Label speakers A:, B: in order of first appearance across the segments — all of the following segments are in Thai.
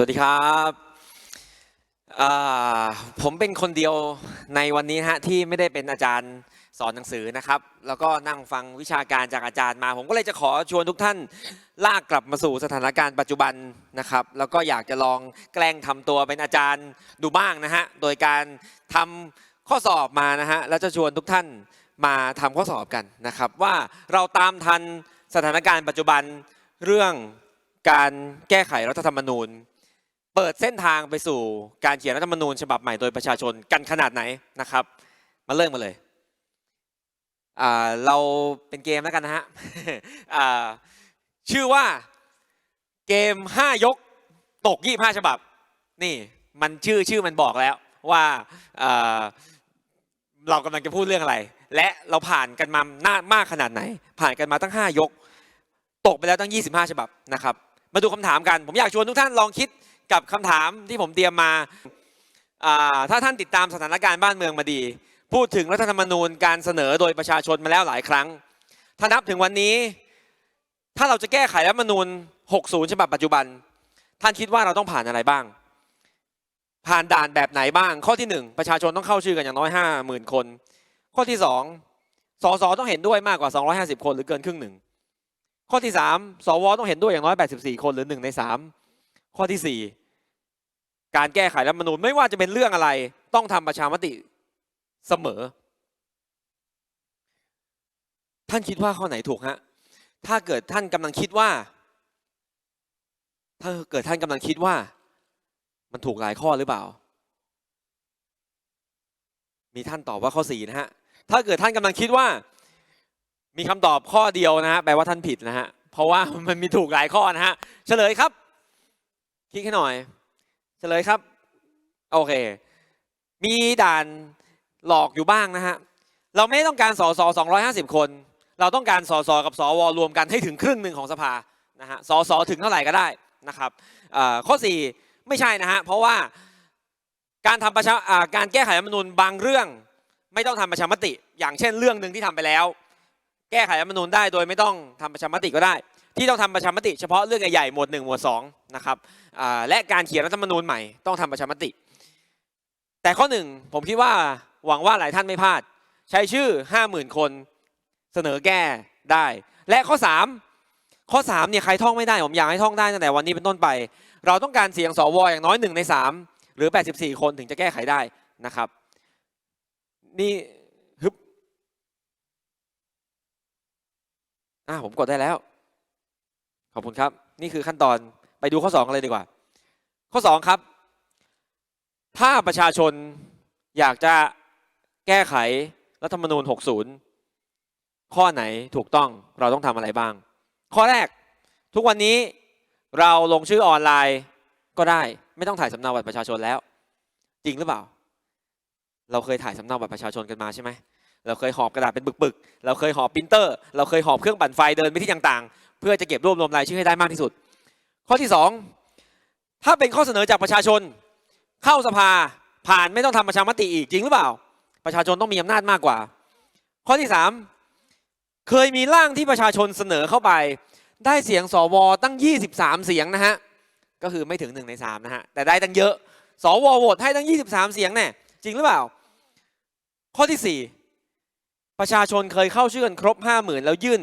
A: สวัสดีครับผมเป็นคนเดียวในวันนี้ฮะที่ไม่ได้เป็นอาจารย์สอนหนังสือนะครับ แล้วก็นั่งฟังวิชาการจากอาจารย์มา ผมก็เลยจะขอชวนทุกท่านลากกลับมาสู่สถานการณ์ปัจจุบันนะครับ แล้วก็อยากจะลองแกล้งทำตัวเป็นอาจารย์ดูบ้างนะฮะโดยการทำข้อสอบมานะฮะแล้วจะชวนทุกท่านมาทำข้อสอบกันนะครับ ว่าเราตามทันสถานการณ์ปัจจุบันเรื่องการแก้ไขรัฐธรรมนูญ เปิดเส้นทางไปสู่การเขียนรัฐธรรมนูญฉบับใหม่โดยประชาชนกันขนาดไหนนะครับ มาเริ่มกันเลยเราเป็นเกมแล้วกันนะฮะชื่อว่าเกม 5 ยกตก 25 ฉบับ นี่มันชื่อชื่อมันบอกแล้วว่าเรากำลังจะพูดเรื่องอะไร และเราผ่านกันมานามากขนาดไหน ผ่านกันมาตั้ง 5 ยก ตกไปแล้วตั้ง 25 ฉบับนะครับ มาดูคำถามกัน ผมอยากชวนทุกท่านลองคิด กับคำถามที่ผมเตรียมมาถ้าท่านติดตามสถานการณ์บ้านเมืองมาดี พูดถึงรัฐธรรมนูญการเสนอโดยประชาชนมาแล้วหลายครั้ง ถ้านับถึงวันนี้ ถ้าเราจะแก้ไขรัฐธรรมนูญ 60 ฉบับปัจจุบัน ท่านคิดว่าเราต้องผ่านอะไรบ้าง ผ่านด่านแบบไหนบ้าง ข้อที่หนึ่งประชาชนต้องเข้าชื่อกันอย่างน้อย 50,000 คน ข้อที่สองสสต้องเห็นด้วยมากกว่า 250 คนหรือเกินครึ่งหนึ่ง ข้อที่ 3 สวต้องเห็นด้วยอย่างน้อย 84 คนหรือ1ใน3 ข้อทีสี่ 4 การแก้ไขรัฐมนูญไม่ว่าจะเป็นเรื่องอะไร ต้องทำประชามติเสมอ ท่านคิดว่าข้อไหนถูกฮะถ้าเกิดท่านกำลังคิดว่า ถ้าเกิดท่านกำลังคิดว่า มันถูกหลายข้อหรือเปล่า มีท่านตอบว่าข้อสี่นะฮะถ้าเกิดท่านกำลังคิดว่า มีคำตอบข้อเดียวนะฮะแปลว่าท่านผิดนะฮะเพราะว่ามันมีถูกหลายข้อนะฮะเฉลยครับ คลิกให้หน่อยเฉลยครับ โอเค มีด่านหลอกอยู่บ้างนะฮะ เราไม่ต้องการสส250 คน เราต้องการสสกับสวรวมกันให้ถึงครึ่งหนึ่งของสภานะฮะสสถึงเท่าไหร่ก็ได้นะครับข้อ 4 ไม่ใช่นะฮะ เพราะว่าการทำประชาการแก้ไขรัฐมนูญบางเรื่อง ไม่ต้องทำประชามติ อย่างเช่นเรื่องหนึ่งที่ทำไปแล้ว แก้ไขรัฐมนูญได้โดยไม่ต้องทำประชามติก็ได้ ที่ต้องทำประชามติเฉพาะเรื่องใหญ่ๆหมวดหนึ่งหมวดสองนะครับ และการเขียนรัฐธรรมนูญใหม่ต้องทำประชามติ แต่ข้อหนึ่งผมคิดว่าหวังว่าหลายท่านไม่พลาด ใช้ชื่อ 50,000 คนเสนอแก้ได้ และข้อ 3 ข้อ3เนี่ยใครท่องไม่ได้ผมอยากให้ท่องได้ตั้งแต่วันนี้เป็นต้นไป เราต้องการเสียงสวอย่างน้อยหนึ่งใน 3 หรือ 84 คนถึงจะแก้ไขได้นะครับ นี่ฮึบอ่าผมกดได้แล้ว ขอบคุณครับ นี่คือขั้นตอน ไปดูข้อ2กันเลยดีกว่า ข้อ 2 ครับ ถ้าประชาชนอยากจะแก้ไขรัฐธรรมนูญ 60 ข้อไหนถูกต้องเราต้องทำอะไรบ้าง ข้อแรกทุกวันนี้เราลงชื่อออนไลน์ก็ได้ ไม่ต้องถ่ายสำเนาบัตรประชาชนแล้ว จริงหรือเปล่า เราเคยถ่ายสำเนาบัตรประชาชนกันมาใช่ไหมเราเคยหอบกระดาษเป็นปึกๆ เราเคยหอบปรินเตอร์ เราเคยหอบเครื่องปั่นไฟเดินไปที่ต่างๆ เพื่อจะเก็บรวบรวมรายชื่อให้ได้มากที่สุด ข้อที่สองถ้าเป็นข้อเสนอจากประชาชน เข้าสภาผ่านไม่ต้องทำประชามติอีกจริงหรือเปล่า ประชาชนต้องมีอำนาจมากกว่า ข้อที่สามเคยมีร่างที่ประชาชนเสนอเข้าไป ได้เสียงสวตั้ง 23 เสียงนะฮะก็คือไม่ถึง1ใน3นะฮะแต่ได้ตั้งเยอะสวโหวตให้ตั้ง 23 เสียงแน่จริงหรือเปล่า ข้อที่ 4 ประชาชนเคยเข้าชื่อกันครบ 50,000 แล้วยื่น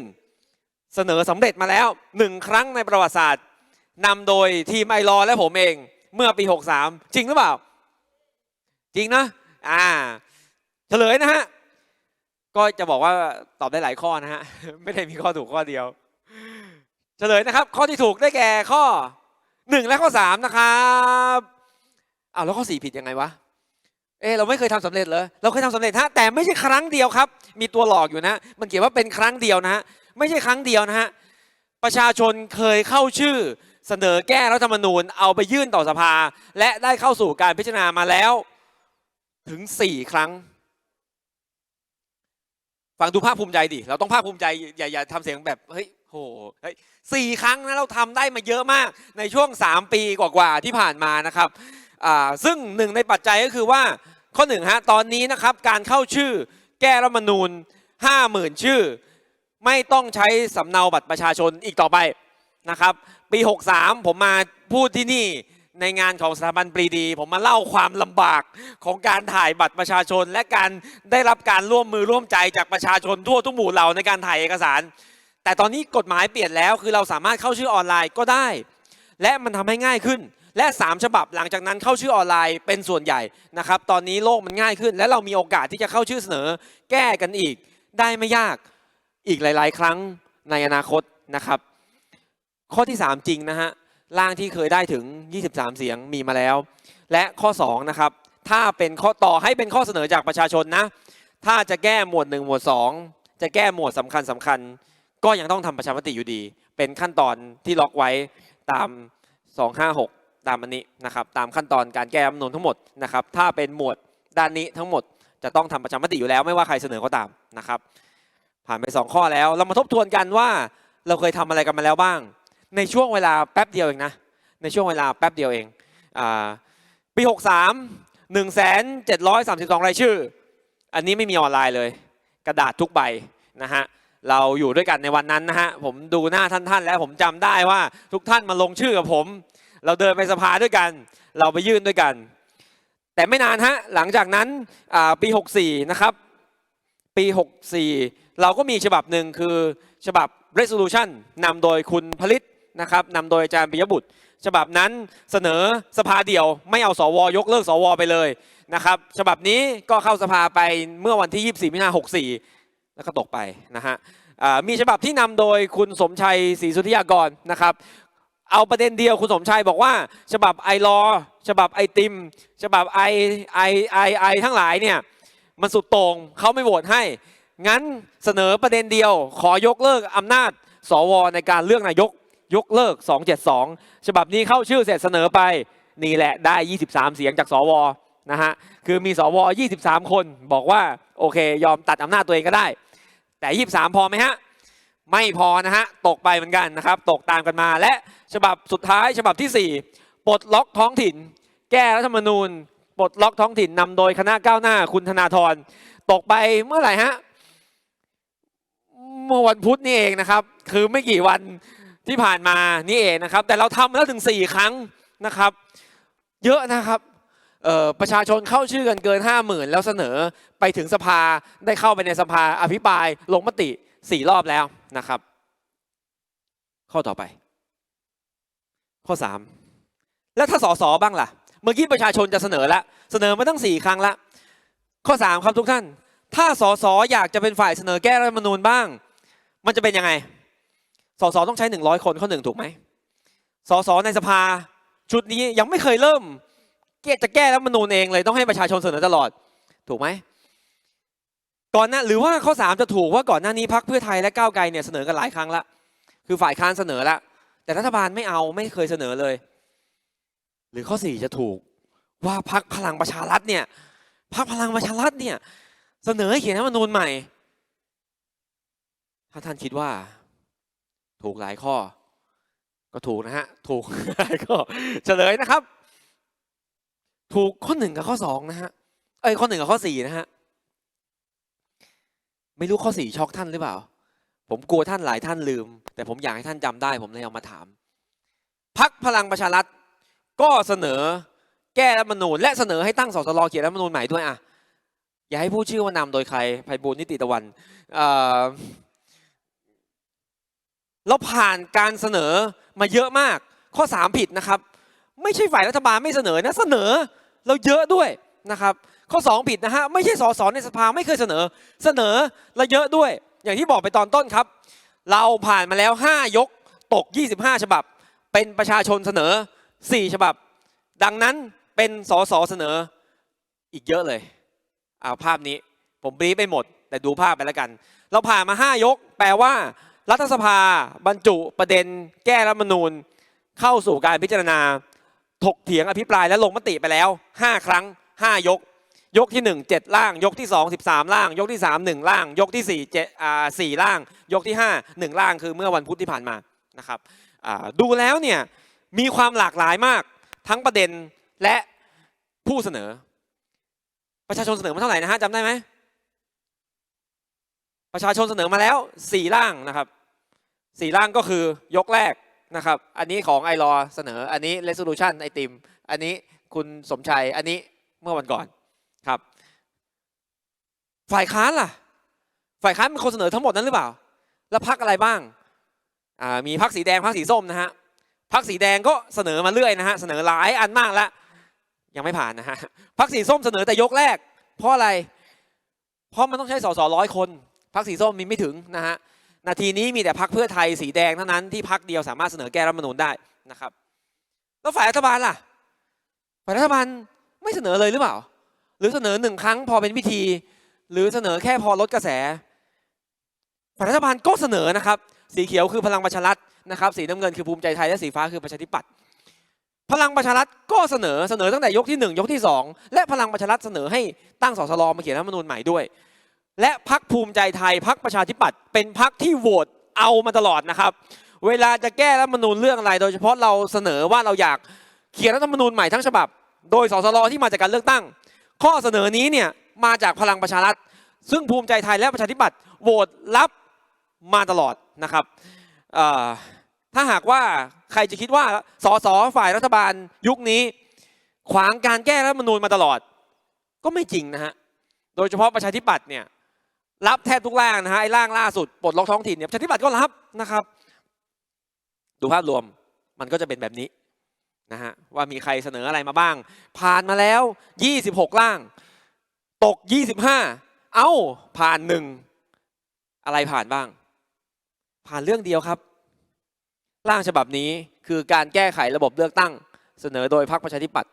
A: เสนอสำเร็จมาแล้วหนึ่งครั้งในประวัติศาสตร์ นำโดยทีมไอรอและผมเองเมื่อปี 63 จริงหรือเปล่า จริงนะอ่าเฉลยนะฮะ ก็จะบอกว่าตอบได้หลายข้อนะฮะ ไม่ได้มีข้อถูกข้อเดียว เฉลยนะครับ ข้อที่ถูกได้แก่ข้อ 1 และข้อ 3 นะครับอ้าวแล้วข้อ 4 ผิดยังไงวะเอะเราไม่เคยทำสำเร็จเลยเราเคยทำสำเร็จฮะแต่ไม่ใช่ครั้งเดียวครับ มีตัวหลอกอยู่นะ มันเขียนว่าเป็นครั้งเดียวนะฮะไม่ใช่ครั้งเดียวนะฮะประชาชนเคยเข้าชื่อ เสนอแก้รัฐธรรมนูญเอาไปยื่นต่อสภา และได้เข้าสู่การพิจารณามาแล้วถึง 4 ครั้ง ฟังดูภาคภูมิใจดิ เราต้องภาคภูมิใจ อย่าอย่าทำเสียงแบบ เฮ้ยโหเฮ้ยสี่ครั้งนะเราทำได้มาเยอะมากในช่วง 3 ปีกว่าๆที่ผ่านมานะครับอ่าซึ่งหนึ่งในปัจจัยก็คือว่าข้อหนึ่งฮะตอนนี้นะครับการเข้าชื่อแก้รัฐธรรมนูญ50,000 ชื่อ ไม่ต้องใช้สำเนาบัตรประชาชนอีกต่อไป นะครับ ปี 63 ผมมาพูดที่นี่ในงานของสถาบันปรีดี ผมมาเล่าความลำบากของการถ่ายบัตรประชาชน และการได้รับการร่วมมือร่วมใจจากประชาชนทั่วทุกหมู่เหล่าในการถ่ายเอกสาร แต่ตอนนี้กฎหมายเปลี่ยนแล้วคือเราสามารถเข้าชื่อออนไลน์ก็ได้ และมันทำให้ง่ายขึ้น และ 3 ฉบับหลังจากนั้นเข้าชื่อออนไลน์เป็นส่วนใหญ่นะครับตอนนี้โลกมันง่ายขึ้น และเรามีโอกาสที่จะเข้าชื่อเสนอ แก้กันอีก ได้ไม่ยากอีกหลาย ๆ ครั้งในอนาคตนะครับ ข้อที่ 3 จริงนะฮะร่างที่เคยได้ถึง 23 เสียงมีมาแล้ว และข้อ2นะครับถ้าเป็นข้อต่อให้เป็นข้อเสนอจากประชาชนนะ ถ้าจะแก้หมวด 1 หมวด 2 จะแก้หมวดสำคัญสคัญ ก็ยังต้องทำประชามติอยู่ดี เป็นขั้นตอนที่ล็อกไว้ตาม 256 ตามอันนี้นะครับตามขั้นตอนการแก้รัฐมนูญทั้งหมดนะครับถ้าเป็นหมวดด้านนี้ทั้งหมดจะต้องทำประชามติอยู่แล้ว ไม่ว่าใครเสนอก็ตามนะครับผ่านไป 2 ข้อแล้วเรามาทบทวนกันว่าเราเคยทำอะไรกันมาแล้วบ้าง ในช่วงเวลาแป๊บเดียวเองนะ ในช่วงเวลาแป๊บเดียวเองอาปี 63 1 7 3 2 รายชื่อ อันนี้ไม่มีออนไลน์เลย กระดาษทุกใบนะฮะเราอยู่ด้วยกันในวันนั้นนะฮะผมดูหน้าท่านๆแล้วผมจำได้ว่าทุกท่านมาลงชื่อกับผม เราเดินไปสภาด้วยกัน เราไปยื่นด้วยกัน แต่ไม่นานฮะหลังจากนั้นปี 64 นะครับ ปี 64 เราก็มีฉบับหนึ่งคือฉบับ resolution นำโดยคุณผลิต นะครับนำโดยอาจารย์ปิยบุตร ฉบับนั้นเสนอสภาเดียวไม่เอาสวยกเลิกสวไปเลยนะครับฉบับนี้ก็เข้าสภาไปเมื่อวันที่ 24มิถุนายน64 แล้วก็ตกไปนะฮะมีฉบับที่นำโดยคุณสมชัยศรีสุธิยากรนะครับเอาประเด็นเดียวคุณสมชัยบอกว่า ฉบับไอรอฉบับไอติม ฉบับไอไอไอไอทั้งหลายเนี่ยมันสุดโต่งเขาไม่โหวตให้ งั้นเสนอประเด็นเดียวขอยกเลิกอำนาจสวในการเลือกนายก ยกเลิก 272 ฉบับนี้เข้าชื่อเสร็จเสนอไป นี่แหละได้ 23 เสียงจากสวนะฮะคือมีสว 23 คนบอกว่าโอเค ยอมตัดอำนาจตัวเองก็ได้ แต่ 23 พอไหมฮะไม่พอนะฮะตกไปเหมือนกันนะครับตกตามกันมาและฉบับสุดท้ายฉบับที่ 4ปลดล็อกท้องถิ่น แก้รัฐธรรมนูญปลดล็อกท้องถิ่นนำโดยคณะก้าวหน้าคุณธนาธรตกไปเมื่อไหร่ฮะเมื่อวันพุธนี่เองนะครับ คือไม่กี่วัน ที่ผ่านมานี่เองนะครับ แต่เราทำมาแล้วถึง 4 ครั้งนะครับ เยอะนะครับประชาชนเข้าชื่อกันเกิน 5 0,000 แล้วเสนอไปถึงสภาได้เข้าไปในสภาอภิปรายลงมติ 4 รอบแล้วนะครับ ข้อต่อไป ข้อ 3 แล้วถ้าสสบ้างล่ะ เมื่อกี้ประชาชนจะเสนอละเสนอมาตั้ง 4 ครั้งละ ข้อ 3 ครับทุกท่าน ถ้าสสอยากจะเป็นฝ่ายเสนอแก้รัฐมนูญบ้าง มันจะเป็นยังไง สสต้องใช้100คนข้อหนึ่งถูกไหมสสในสภา ชุดนี้ยังไม่เคยเริ่มเกจะแก้รัฐธรรมนูญเองเลยต้องให้ประชาชนเสนอตลอดถูกไหมก่อนหน้าหรือว่าข้อ 3 จะถูกว่าก่อนหน้านี้พักเพื่อไทยและก้าวไกลเนี่ยเสนอกันหลายครั้งละคือฝ่ายค้านเสนอละแต่รัฐบาลไม่เอาไม่เคยเสนอเลย หรือข้อ 4 จะถูกว่าพักพลังประชารัฐเนี่ยพักพลังประชารัฐเนี่ยเสนอให้เขียนรัฐมนูญใหม่ ถ้าท่านคิดว่า ถูกหลายข้อ ก็ถูกนะฮะ ถูกหลายข้อเฉลยนะครับ ถูกข้อหนึ่งกับข้อสองนะฮะเอ้ยข้อหนึ่งกับข้อสี่นะฮะไม่รู้ข้อสี่ช็อกท่านหรือเปล่า ผมกลัวท่านหลายท่านลืม แต่ผมอยากให้ท่านจำได้ ผมเลยเอามาถามพักพลังประชารัฐก็เสนอแก้รัฐมนูญและเสนอให้ตั้งสสรเขียนรัฐมนูญใหม่ด้วยอะอย่าให้พูดชื่อว่านำโดยใครไพบูลนิติตะวัน เราผ่านการเสนอมาเยอะมาก ข้อ 3 ผิดนะครับ ไม่ใช่ฝ่ายรัฐบาลไม่เสนอนะเสนอเราเยอะด้วยนะครับ ข้อ 2 ผิดนะฮะไม่ใช่สสในสภาไม่เคยเสนอ เสนอเราเยอะด้วย อย่างที่บอกไปตอนต้นครับ เราผ่านมาแล้ว 5 ยกตก 25 ฉบับ เป็นประชาชนเสนอ 4 ฉบับ ดังนั้นเป็นสสเสนออีกเยอะเลยเอาภาพนี้ผมบรีฟไปหมด แต่ดูภาพไปแล้วกัน เราผ่านมา 5 ยก แปลว่า รัฐสภาบรรจุประเด็น แก้รัฐธรรมนูญ เข้าสู่การพิจารณา ถกเถียงอภิปรายและลงมติไปแล้ว 5 ครั้ง 5 ยก ยกที่ 1 7 ล่าง ยกที่ 2 13 ล่าง ยกที่ 3 1 ล่าง ยกที่4 7อ่า4ล่าง ยกที่ 5 1 ล่างคือเมื่อวันพุธที่ผ่านมานะครับดูแล้วเนี่ยมีความหลากหลายมากทั้งประเด็นและผู้เสนอ ประชาชนเสนอมาเท่าไหร่นะฮะจำได้ไหม ประชาชนเสนอมาแล้วสี่ร่างนะครับสี่ร่างก็คือยกแรกนะครับ อันนี้ของไอรอเสนอ อันนี้ resolution ไอติม อันนี้คุณสมชัย อันนี้เมื่อวันก่อนครับ ฝ่ายค้านล่ะ ฝ่ายค้านเป็นคนเสนอทั้งหมดนั้นหรือเปล่า แล้วพักอะไรบ้าง มีพักสีแดงพักสีส้มนะฮะพักสีแดงก็เสนอมาเรื่อยนะฮะ เสนอหลายอันมากแล้ว ยังไม่ผ่านนะฮะพักสีส้มเสนอแต่ยกแรก เพราะอะไร เพราะมันต้องใช้สสร้อยคน พักสีส้มมีไม่ถึงนะฮะนาทีนี้มีแต่พักเพื่อไทยสีแดงเท่านั้นที่พักเดียวสามารถเสนอแก้รัฐมนูญได้นะครับ แล้วฝ่ายรัฐบาลล่ะ ฝ่ายรัฐบาลไม่เสนอเลยหรือเปล่า หรือเสนอหนึ่งครั้งพอเป็นพิธี หรือเสนอแค่พอลดกระแส ฝ่ายรัฐบาลก็เสนอนะครับ สีเขียวคือพลังประชารัฐนะครับ สีน้ำเงินคือภูมิใจไทยและสีฟ้าคือประชาธิปัตย์พลังประชารัฐก็เสนอเสนอตั้งแต่ยกที่หนึ่งยกที่สองและพลังประชารัฐเสนอให้ตั้งสสรมาเขียนรัฐมนูญใหม่ด้วย และพักภูมิใจไทยพักประชาธิปัตย์เป็นพักที่โหวตเอามาตลอดนะครับ เวลาจะแก้รัฐธรรมนูญเรื่องอะไร โดยเฉพาะเราเสนอว่าเราอยากเขียนรัฐธรรมนูญใหม่ทั้งฉบับ โดยสสรที่มาจากการเลือกตั้ง ข้อเสนอนี้เนี่ยมาจากพลังประชารัฐ ซึ่งภูมิใจไทยและประชาธิปัตย์โหวตรับมาตลอดนะครับถ้าหากว่าใครจะคิดว่าสสฝ่ายรัฐบาลยุคนี้ ขวางการแก้รัฐธรรมนูญมาตลอด ก็ไม่จริงนะฮะโดยเฉพาะประชาธิปัตย์เนี่ย รับแทบทุกร่างนะฮะไอ้ร่างล่าสุดปลดล็อกท้องถิ่นเนี่ยประชาธิปัตย์ก็รับนะครับ ดูภาพรวมมันก็จะเป็นแบบนี้นะฮะว่ามีใครเสนออะไรมาบ้าง ผ่านมาแล้ว 26 ร่าง ตก 25 เอ้าผ่านหนึ่งอะไรผ่านบ้าง ผ่านเรื่องเดียวครับ ร่างฉบับนี้คือการแก้ไขระบบเลือกตั้ง เสนอโดยพรรคประชาธิปัตย์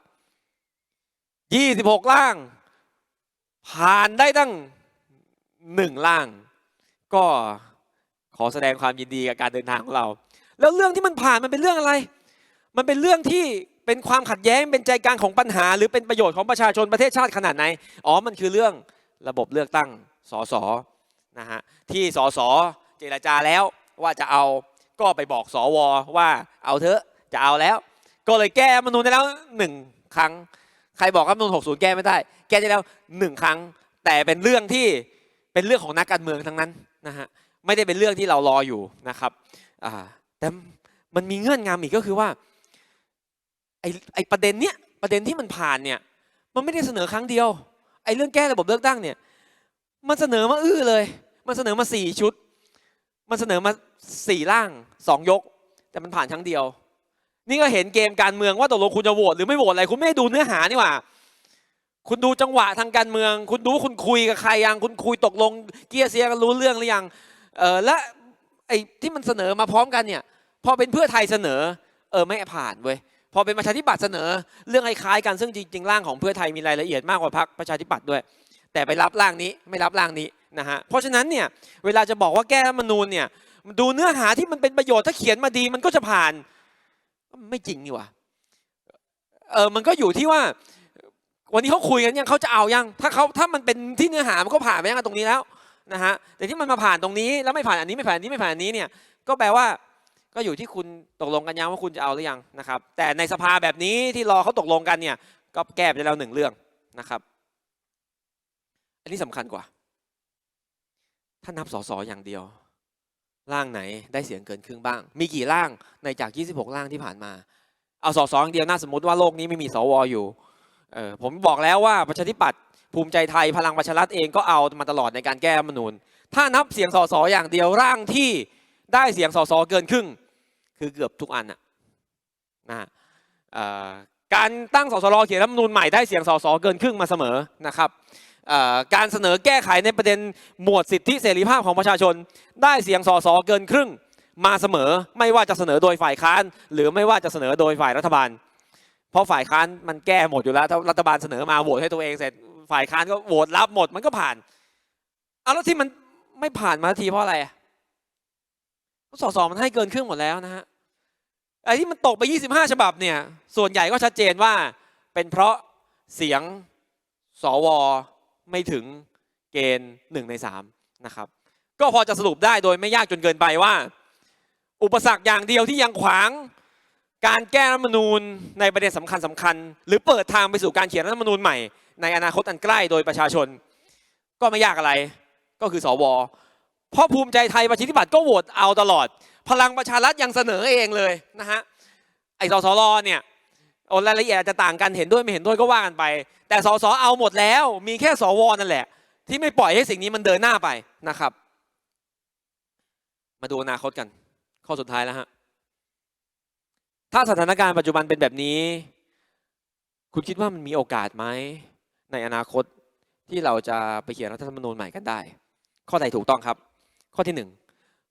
A: 26 ร่าง ผ่านได้ตั้ง หนึ่งร่าง ก็ขอแสดงความยินดีกับการเดินทางของเรา แล้วเรื่องที่มันผ่านมันเป็นเรื่องอะไร มันเป็นเรื่องที่เป็นความขัดแย้งเป็นใจกลางของปัญหา หรือเป็นประโยชน์ของประชาชนประเทศชาติขนาดไหนอ๋อมันคือเรื่องระบบเลือกตั้งสสนะฮะที่สสเจรจาแล้วว่าจะเอาก็ไปบอกสวว่าเอาเถอะจะเอาแล้ว ก็เลยแก้มนูญได้แล้วหนึ่งครั้ง ใครบอกรัฐมนูญ60 แก้ไม่ได้ แก้ได้แล้วหนึ่งครั้ง แต่เป็นเรื่องที่ เป็นเรื่องของนักการเมืองทั้งนั้นนะฮะไม่ได้เป็นเรื่องที่เรารออยู่นะครับแต่มันมีเงื่อนงำอีกก็คือว่าไอไอประเด็นเนี้ยประเด็นที่มันผ่านเนี่ยมันไม่ได้เสนอครั้งเดียวไอ้เรื่องแก้ระบบเลือกตั้งเนี่ยมันเสนอมาอื้อเลย มันเสนอมาสี่ชุด มันเสนอมาสี่ร่างสองยก แต่มันผ่านครั้งเดียว นี่ก็เห็นเกมการเมืองว่าตกลงคุณจะโหวตหรือไม่โหวตอะไรคุณไม่ได้ดูเนื้อหานี่หว่า คุณดูจังหวะทางการเมือง คุณดูคุณคุยกับใครยัง คุณคุยตกลง เกียร์เสียกันรู้เรื่องหรือยังเออและไอ้ที่มันเสนอมาพร้อมกันเนี่ย พอเป็นเพื่อไทยเสนอ เออไม่ผ่านเว้ยพอเป็นประชาธิปัตย์เสนอ เรื่องคล้ายๆกันซึ่งจริงๆร่างของเพื่อไทยมีรายละเอียดมากกว่าพรรคประชาธิปัตย์ด้วย แต่ไปรับร่างนี้ไม่รับร่างนี้นะฮะเพราะฉะนั้นเนี่ยเวลาจะบอกว่าแก้รัฐมนูญเนี่ยมันดูเนื้อหาที่มันเป็นประโยชน์ถ้าเขียนมาดีมันก็จะผ่าน ไม่จริงนี่หว่าเออมันก็อยู่ที่ว่า วันนี้เขาคุยกันยังเขาจะเอายัง ถ้าเขาถ้ามันเป็นที่เนื้อหามันก็ผ่านไปยังตรงนี้แล้วนะฮะแต่ที่มันมาผ่านตรงนี้แล้วไม่ผ่านอันนี้ไม่ผ่านอันนี้ไม่ผ่านอันนี้เนี่ยก็แปลว่าก็อยู่ที่คุณตกลงกันยังว่าคุณจะเอาหรือยังนะครับ แต่ในสภาแบบนี้ที่รอเขาตกลงกันเนี่ยก็แก้ไปแล้วหนึ่งเรื่องนะครับ อันนี้สำคัญกว่า ถ้านับสสอย่างเดียว ร่างไหนได้เสียงเกินครึ่งบ้าง มีกี่ร่างในจาก 26 ร่างที่ผ่านมา เอาสสอย่างเดียวน่าสมมติว่าโลกนี้ไม่มีสวอยู่ เออผมบอกแล้วว่าประชาธิปัตย์ภูมิใจไทยพลังประชารัฐเองก็เอามาตลอดในการแก้รัฐธรรมนูญ ถ้านับเสียงสสอย่างเดียวร่างที่ได้เสียงสสเกินครึ่ง คือเกือบทุกอันนะนะการตั้งสสรเขียนรัฐมนูญใหม่ได้เสียงสสเกินครึ่งมาเสมอนะครับการเสนอแก้ไขในประเด็นหมวดสิทธิเสรีภาพของประชาชน ได้เสียงสสเกินครึ่งมาเสมอ ไม่ว่าจะเสนอโดยฝ่ายค้าน หรือไม่ว่าจะเสนอโดยฝ่ายรัฐบาล เพราะฝ่ายค้านมันแก้หมดอยู่แล้วถ้ารัฐบาลเสนอมาโหวตให้ตัวเองเสร็จฝ่ายค้านก็โหวตรับหมดมันก็ผ่านเอาแล้วที่มันไม่ผ่านมาทีเพราะอะไรอะสสมันให้เกินครึ่งหมดแล้วนะฮะไอ้ที่มันตกไป 25 ฉบับเนี่ยส่วนใหญ่ก็ชัดเจนว่าเป็นเพราะเสียงสวไม่ถึงเกณฑ์หนึ่งในสามนะครับก็พอจะสรุปได้โดยไม่ยากจนเกินไปว่า อุปสรรคอย่างเดียวที่ยังขวาง การแก้รัฐธรรมนูญในประเด็นสำคัญสคัญๆหรือเปิดทางไปสู่การเขียนรัฐธรรมนูญใหม่ ในอนาคตอันใกล้โดยประชาชน ก็ไม่ยากอะไรก็คือสวเพราะภูมิใจไทยประชาธิปัตย์ก็โหวตเอาตลอด พลังประชารัฐยังเสนอเองเลยนะฮะไอ้สสรเนี่ยอ้รายละเอียดจจะต่างกันเห็นด้วยไม่เห็นด้วยก็ว่ากันไป แต่สสเอาหมดแล้ว มีแค่สวนั่นแหละ ที่ไม่ปล่อยให้สิ่งนี้มันเดินหน้าไปนะครับ มาดูอนาคตกัน ข้อสุดท้ายแล้วฮะ ถ้าสถานการณ์ปัจจุบันเป็นแบบนี้ คุณคิดว่ามันมีโอกาสไหม ในอนาคตที่เราจะไปเขียนรัฐธรรมนูญใหม่กันได้ ข้อใดถูกต้องครับ ข้อที่หนึ่ง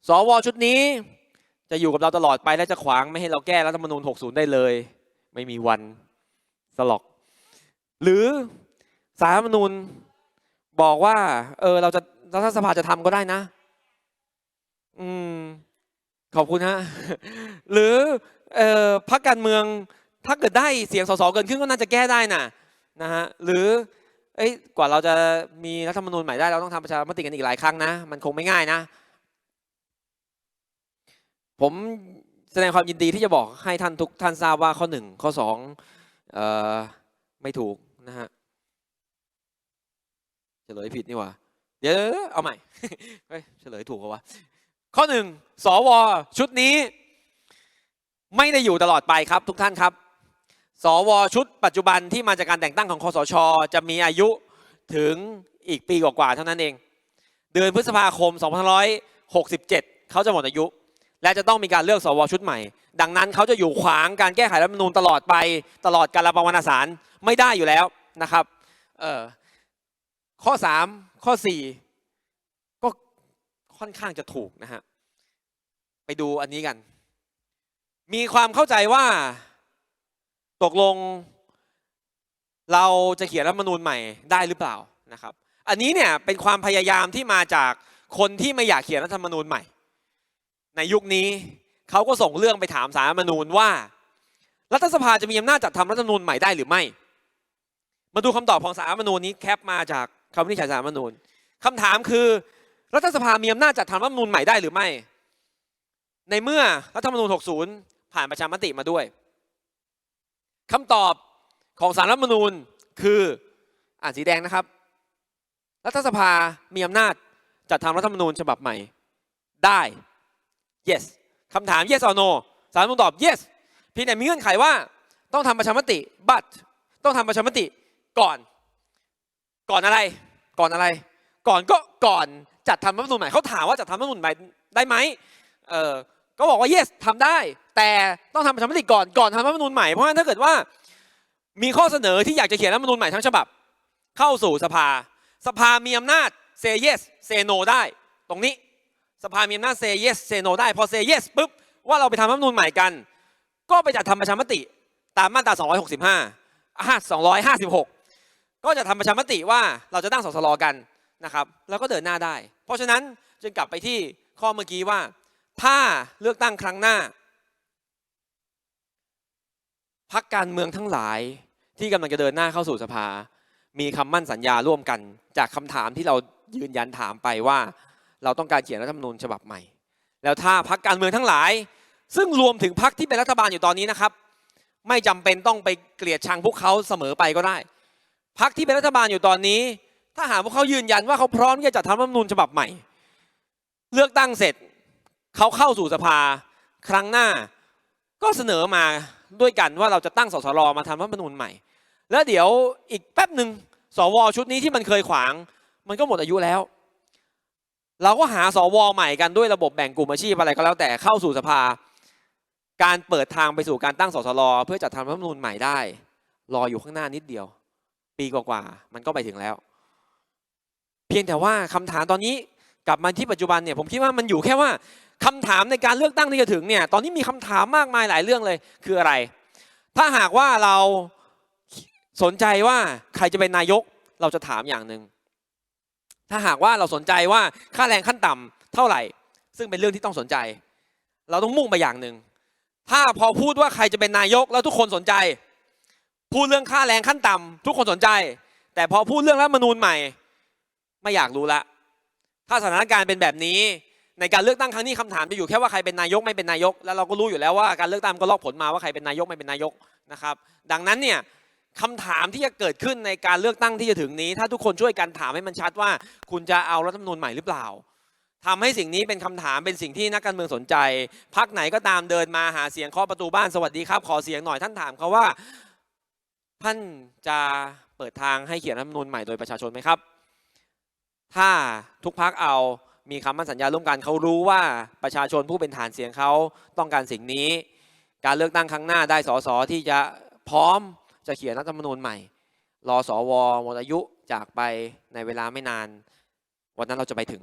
A: สวชุดนี้จะอยู่กับเราตลอดไปและจะขวางไม่ให้เราแก้รัฐธรรมนูญ 60 ได้เลย ไม่มีวันสลอก หรือสารรัฐธรรมนูญบอกว่า เออเราจะรัฐสภาจะทำก็ได้นะ อืม ขอบคุณฮะ หรือ พรรคการเมืองถ้าเกิดได้เสียงสสเกินครึ่งก็น่าจะแก้ได้น่ะนะฮะหรือเอ้ยกว่าเราจะมีรัฐธรรมนูญใหม่ได้เราต้องทำประชามติกันอีกหลายครั้งนะ มันคงไม่ง่ายนะ ผมแสดงความยินดีที่จะบอกให้ท่านทุกท่านทราบว่าข้อหนึ่งข้อสองออไม่ถูกนะฮะเฉลยผิดนี่หว่าเดี๋ยวเอาใหม่เฮ้ยเฉลยถูกเหรอวะข้อหนึ่งสวชุดนี้ ไม่ได้อยู่ตลอดไปครับทุกท่านครับ สวชุดปัจจุบันที่มาจากการแต่งตั้งของคอสช จะมีอายุถึงอีกปีกว่าๆเท่านั้นเอง เดือนพฤษภาคม 2567 เขาจะหมดอายุ และจะต้องมีการเลือกสวชุดใหม่ ดังนั้นเขาจะอยู่ขวางการแก้ไขรัฐธรรมนูญตลอดไปตลอดการรับประวรณสารไม่ได้อยู่แล้วนะครับเอ่อข้อ 3 ข้อ 4 ก็ค่อนข้างจะถูกนะฮะไปดูอันนี้กัน มีความเข้าใจว่าตกลงเราจะเขียนรัฐธรรมนูญใหม่ได้หรือเปล่านะครับ อันนี้เนี่ยเป็นความพยายามที่มาจากคนที่ไม่อยากเขียนรัฐธรรมนูญใหม่ ในยุคนี้เขาก็ส่งเรื่องไปถามสารรัฐธรรมนูญว่า รัฐสภาจะมีอำนาจจัดทำรัฐธรรมนูญใหม่ได้หรือไม่ มาดูคำตอบของสารรัฐธรรมนูญนี้แคปมาจากคำวินิจฉัยสารรัฐธรรมนูญคำถามคือ รัฐสภามีอำนาจจัดทำรัฐธรรมนูญใหม่ได้หรือไม่ ในเมื่อรัฐธรรมนูญ 60 ผ่านประชามติมาด้วยคำตอบของสารรัฐมนูญคืออ่านสีแดงนะครับ รัฐสภามีอำนาจจัดทำรัฐธรรมนูญฉบับใหม่ได้ yes คำถาม yes or no สารรัฐมนูญตอบ yes เพียงแต่มีเงื่อนไขว่าต้องทำประชามติ but ต้องทำประชามติก่อน ก่อนอะไร ก่อนอะไร ก่อนก็ก่อนจัดทำรัฐธรรมนูญใหม่เขาถามว่าจัดทำรัฐธรรมนูญใหม่ได้ไหมเออก็บอกว่า yes ทำได้ แต่ต้องทำประชามติก่อนก่อนทำรัฐธรรมนูญใหม่เพราะฉะนั้นถ้าเกิดว่ามีข้อเสนอที่อยากจะเขียนรัฐธรรมนูญใหม่ทั้งฉบับ เข้าสู่สภา สภามีอำนาจ say yes say no ได้ ตรงนี้สภามีอำนาจ say yes say no ได้พอ say yes ปุ๊บว่าเราไปทำรัฐธรรมนูญใหม่กัน ก็ไปจัดทำประชามติตามมาตรา 265อะ256 ก็จะทำประชามติว่าเราจะตั้งสสรกันนะครับ แล้วก็เดินหน้าได้ เพราะฉะนั้นจึงกลับไปที่ข้อเมื่อกี้ว่า ถ้าเลือกตั้งครั้งหน้า พักการเมืองทั้งหลายที่กำลังจะเดินหน้าเข้าสู่สภา มีคำมั่นสัญญาร่วมกัน จากคำถามที่เรายืนยันถามไปว่า เราต้องการเขียนรัฐธรรมนูญฉบับใหม่ แล้วถ้าพักการเมืองทั้งหลาย ซึ่งรวมถึงพักที่เป็นรัฐบาลอยู่ตอนนี้นะครับ ไม่จำเป็นต้องไปเกลียดชังพวกเขาเสมอไปก็ได้พักที่เป็นรัฐบาลอยู่ตอนนี้ ถ้าหากพวกเขายืนยันว่าเขาพร้อมที่จะจัดทำรัฐธรรมนูญฉบับใหม่ เลือกตั้งเสร็จเขาเข้าสู่สภาครั้งหน้า ก็เสนอมา ด้วยกันว่าเราจะตั้งสสรมาทำรัฐธรรมนูญใหม่ แล้วเดี๋ยวอีกแป๊บหนึ่งสวชุดนี้ที่มันเคยขวาง มันก็หมดอายุแล้ว เราก็หาสวใหม่กันด้วยระบบแบ่งกลุ่มอาชีพอะไรก็แล้วแต่เข้าสู่สภา การเปิดทางไปสู่การตั้งสสรเพื่อจัดทำรัฐธรรมนูญใหม่ได้ รออยู่ข้างหน้านิดเดียว ปีกว่าๆมันก็ไปถึงแล้ว เพียงแต่ว่าคำถามตอนนี้กลับมาที่ปัจจุบันเนี่ยผมคิดว่ามันอยู่แค่ว่า คำถามในการเลือกตั้งที่จะถึงเนี่ยตอนนี้มีคำถามมากมายหลายเรื่องเลยคืออะไร ถ้าหากว่าเราสนใจว่าใครจะเป็นนายกเราจะถามอย่างหนึ่งถ้าหากว่าเราสนใจว่าค่าแรงขั้นต่ำเท่าไหร่ ซึ่งเป็นเรื่องที่ต้องสนใจ เราต้องมุ่งไปอย่างหนึ่งถ้าพอพูดว่าใครจะเป็นนายกแล้วทุกคนสนใจ พูดเรื่องค่าแรงขั้นต่ำทุกคนสนใจ แต่พอพูดเรื่องรัฐมนูญใหม่ ไม่อยากรู้ละ ถ้าสถานการณ์เป็นแบบนี้ ในการเลือกตั้งครั้งนี้คำถามจะอยู่แค่ว่าใครเป็นนายกไม่เป็นนายก แล้วเราก็รู้อยู่แล้วว่าการเลือกตั้งก็ลอกผลมาว่าใครเป็นนายกไม่เป็นนายกนะครับ ดังนั้นเนี่ยคำถามที่จะเกิดขึ้นในการเลือกตั้งที่จะถึงนี้ ถ้าทุกคนช่วยกันถามให้มันชัดว่า คุณจะเอารัฐธรรมนูญใหม่หรือเปล่าทำให้สิ่งนี้เป็นคำถามเป็นสิ่งที่นักการเมืองสนใจพักไหนก็ตามเดินมาหาเสียงเคาะประตูบ้านสวัสดีครับ ขอเสียงหน่อยท่านถามเขาว่า ท่านจะเปิดทางให้เขียนรัฐธรรมนูญใหม่โดยประชาชนไหมครับ ถ้าทุกพักเอา มีคำมั่นสัญญาร่วมกันเขารู้ว่าประชาชนผู้เป็นฐานเสียงเขาต้องการสิ่งนี้ การเลือกตั้งครั้งหน้าได้สสที่จะพร้อมจะเขียนรัฐธรรมนูญใหม่ รอสวหมดอายุจากไปในเวลาไม่นาน วันนั้นเราจะไปถึง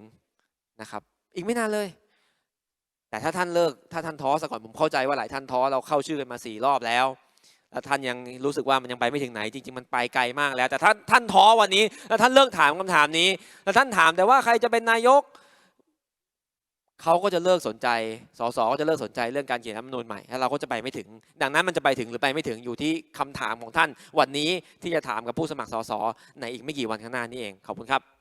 A: นะครับ อีกไม่นานเลย แต่ถ้าท่านเลิกถ้าท่านท้อซะก่อนผมเข้าใจว่าหลายท่านท้อเราเข้าชื่อกันมาสี่รอบแล้วแล้วท่านยังรู้สึกว่ามันยังไปไม่ถึงไหน จริง ๆ มันไปไกลมากแล้ว แต่ท่านท่านท้อวันนี้ แล้วท่านเลิกถามคำถามนี้ แล้วท่านถามแต่ว่าใครจะเป็นนายก เขาก็จะเลิกสนใจ สสก็จะเลิกสนใจเรื่องการเขียนรัฐมนูญใหม่แล้วเราก็จะไปไม่ถึง ดังนั้นมันจะไปถึงหรือไปไม่ถึงอยู่ที่คำถามของท่าน วันนี้ที่จะถามกับผู้สมัครสสในอีกไม่กี่วันข้างหน้านี้เอง ขอบคุณครับ